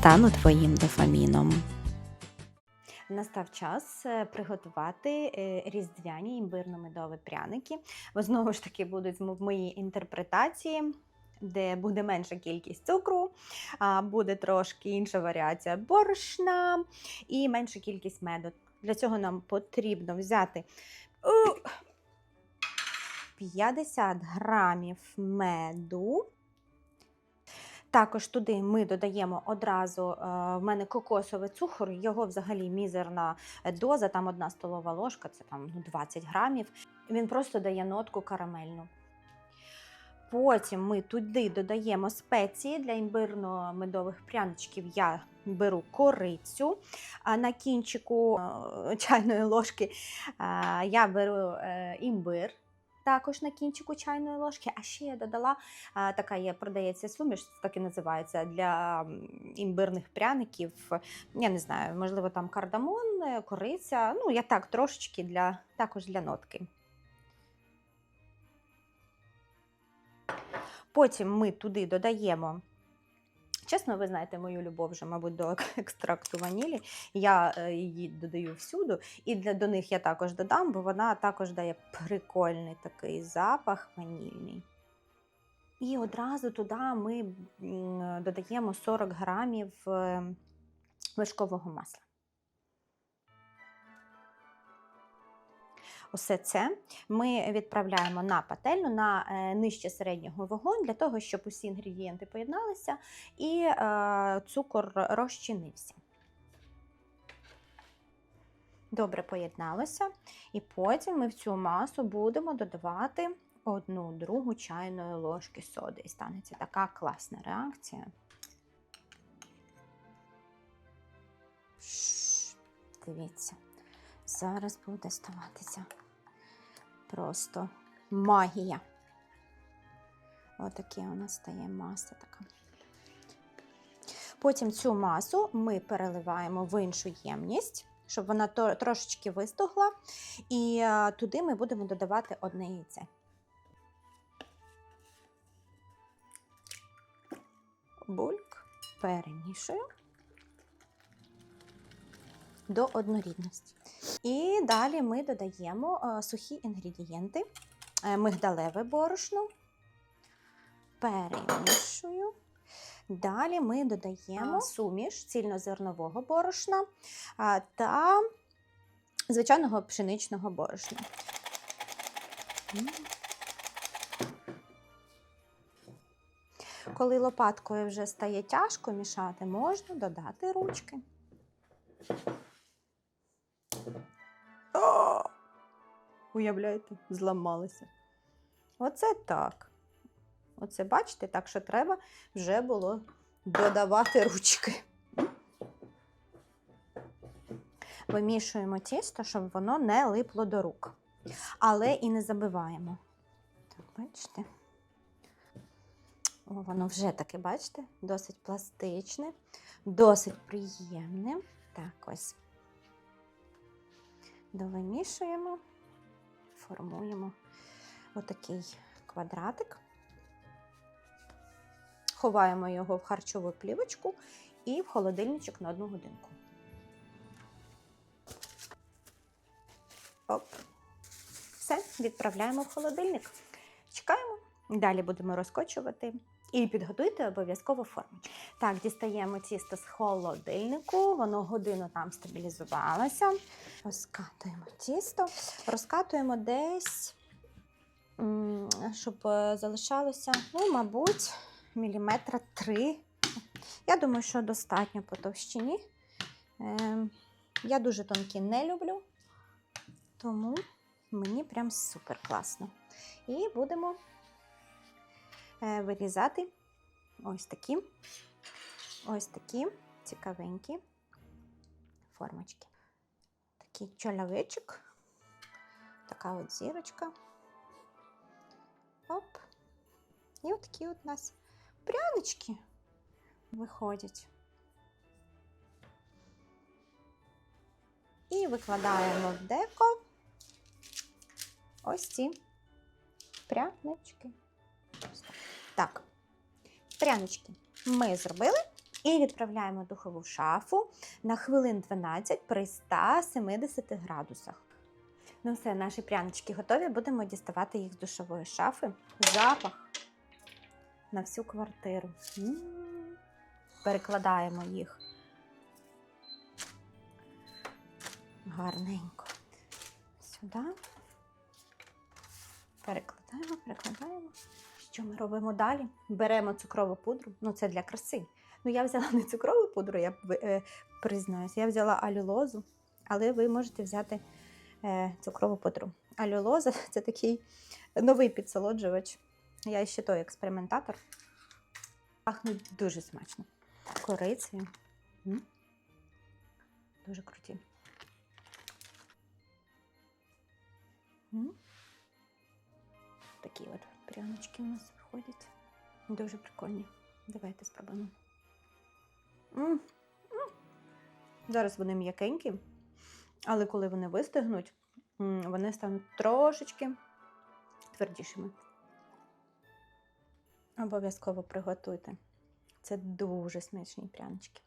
стану твоїм дофаміном. Настав час е, приготувати е, різдвяні імбирно-медові пряники. Бо знову ж таки будуть в моїй інтерпретації, де буде менша кількість цукру, буде трошки інша варіація борошна і менша кількість меду. Для цього нам потрібно взяти 50 грамів меду. Також туди ми додаємо одразу, е, в мене кокосовий цукор, його взагалі мізерна доза, там одна столова ложка, це там ну, 20 грамів. Він просто дає нотку карамельну. Потім ми туди додаємо спеції для імбирно-медових пряничків. Я беру корицю. А на кінчику е, чайної ложки е, я беру е, імбир. Також на кінчику чайної ложки, а ще я додала така є, продається суміш, так і називається для імбирних пряників. Я не знаю, можливо, там кардамон, е, кориця. Ну, я так трошечки для також для нотки. Потім ми туди додаємо. Чесно, ви знаєте мою любов вже, мабуть, до екстракту ванілі. Я е, її додаю всюди, і для до них я також додам, бо вона також дає прикольний такий запах ванільний. І одразу туди ми додаємо 40 грамів вишкового вершкового масла. Усе це ми відправляємо на пательню на е, нижче середнього вогонь для того, щоб усі інгредієнти поєдналися і е, цукор розчинився. Добре поєдналося. І потім ми в цю масу будемо додавати одну другу чайної ложки соди. І станеться така класна реакція. Дивіться, зараз буде ставатися просто магія. Отаке у нас стає маса така. Потім цю масу ми переливаємо в іншу ємність, щоб вона трошечки вистогла, і е, туди ми будемо додавати одне яйце. Бульк перемішую до однорідності. І далі ми додаємо е, сухі інгредієнти, Е, мигдалеве борошно, перемішую. Далі ми додаємо суміш цільнозернового борошна та звичайного пшеничного борошна. Коли лопаткою вже стає тяжко мішати, можна додати ручки. Уявляєте, зламалися. Оце так. Оце, бачите, так що треба вже було додавати ручки. Вимішуємо тісто, щоб воно не липло до рук. Але і не забиваємо. Так, бачите? О, воно вже таке, бачите, досить пластичне, досить приємне. Так, ось. Довимішуємо, формуємо отакий квадратик. Ховаємо його в харчову плівочку і в холодильничок на одну годинку. Оп. Все, відправляємо в холодильник. Чекаємо. Далі будемо розкочувати. І підготуйте обов'язково формочку. Так, дістаємо тісто з холодильнику, воно годину там стабілізувалося. Розкатуємо тісто, розкатуємо десь, щоб е, залишалося, ну, мабуть, міліметра три. Я думаю, що достатньо по товщині. Е, Я дуже тонкі не люблю, тому мені прям супер класно. І будемо вирізати ось такі, ось такі цікавенькі формочки. Такий чоловічок, така от зірочка. Оп. І от такі от у нас прянички виходять. І викладаємо в деко ось ці прянички. Так. Прянички ми зробили. І відправляємо духову шафу на хвилин 12 при 170 градусах. Ну все, наші прянички готові. Будемо діставати їх з душової шафи. Запах на всю квартиру. Перекладаємо їх гарненько сюди. Перекладаємо, перекладаємо. Що ми робимо далі? Беремо цукрову пудру. Ну, це для краси. Ну, я взяла не цукрову пудру, я е, признаюсь, я взяла алюлозу, але ви можете взяти е, цукрову пудру. Алюлоза це такий новий підсолоджувач. Я ще той експериментатор. Пахнуть дуже смачно. Корицею. Дуже круті. М. Такі от пряночки у нас виходять. Дуже прикольні. Давайте спробуємо. М, м. Зараз вони м'якенькі, але коли вони вистигнуть, вони стануть трошечки твердішими. Обов'язково приготуйте. Це дуже смачні прянички.